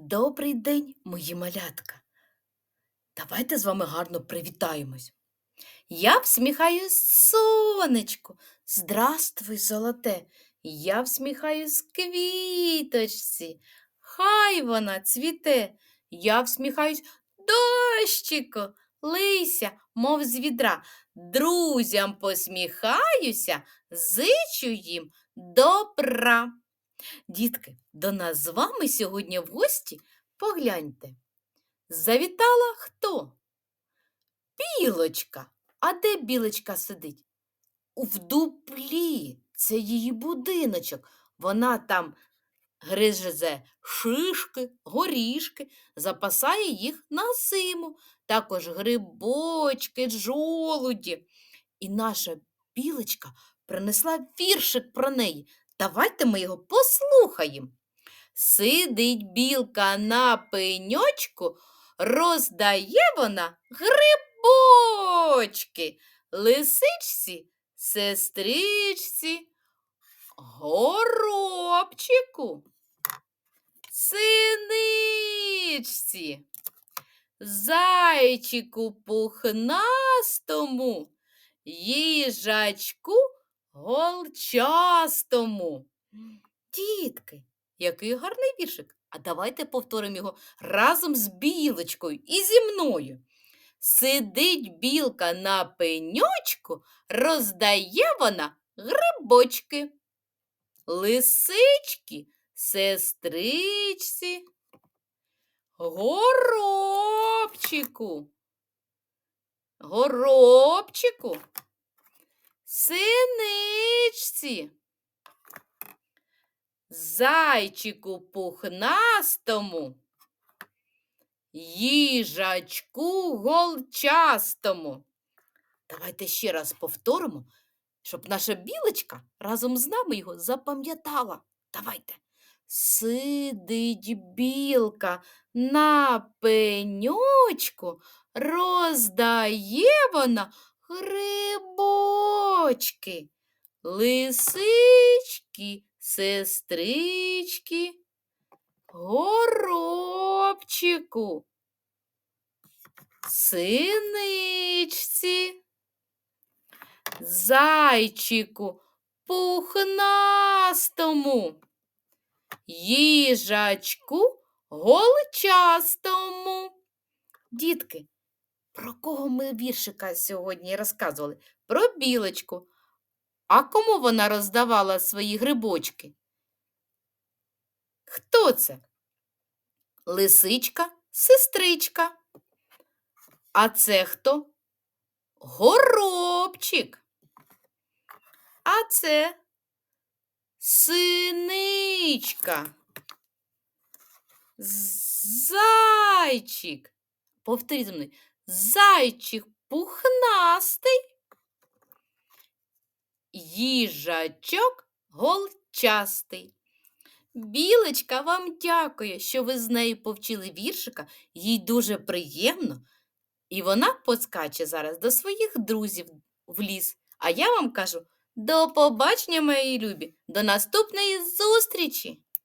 Добрий день, мої малятка. Давайте з вами гарно привітаємось. Я всміхаюсь сонечку. Здравствуй, золоте. Я всміхаюсь квіточці. Хай вона цвіте. Я всміхаюсь дощику. Лися, мов з відра. Друзям посміхаюся, зичу їм добра. Дітки, до нас з вами сьогодні в гості погляньте. Завітала хто? Білочка. А де білочка сидить? В дуплі. Це її будиночок. Вона там гризе шишки, горішки, запасає їх на зиму, також грибочки, жолуді. І наша білочка принесла віршик про неї. Давайте ми його послухаємо. Сидить білка на пеньочку, роздає вона грибочки, лисичці, сестричці, горобчику, синичці, зайчику пухнастому, їжачку голчастому. Дітки, який гарний віршик. А давайте повторимо його разом з білочкою і зі мною. Сидить білка на пеньочку, роздає вона грибочки. Лисички, сестричці, горобчику, горобчику, синичці, зайчику пухнастому, їжачку голчастому. Давайте ще раз повторимо, щоб наша білочка разом з нами його запам'ятала. Давайте. Сидить білка на пеньочку, роздає вона грибочки, лисички, сестрички, горобчику, синичці, зайчику, пухнастому, їжачку голчастому. Дітки, про кого ми віршика сьогодні розказували? Про білочку. А кому вона роздавала свої грибочки? Хто це? Лисичка, сестричка. А це хто? Горобчик. А це синичка. Зайчик. Повторіть мною. Зайчик пухнастий. Їжачок голчастий. Білочка вам дякує, що ви з нею повчили віршика, їй дуже приємно. І вона поскаче зараз до своїх друзів в ліс. А я вам кажу до побачення, мої любі, до наступної зустрічі!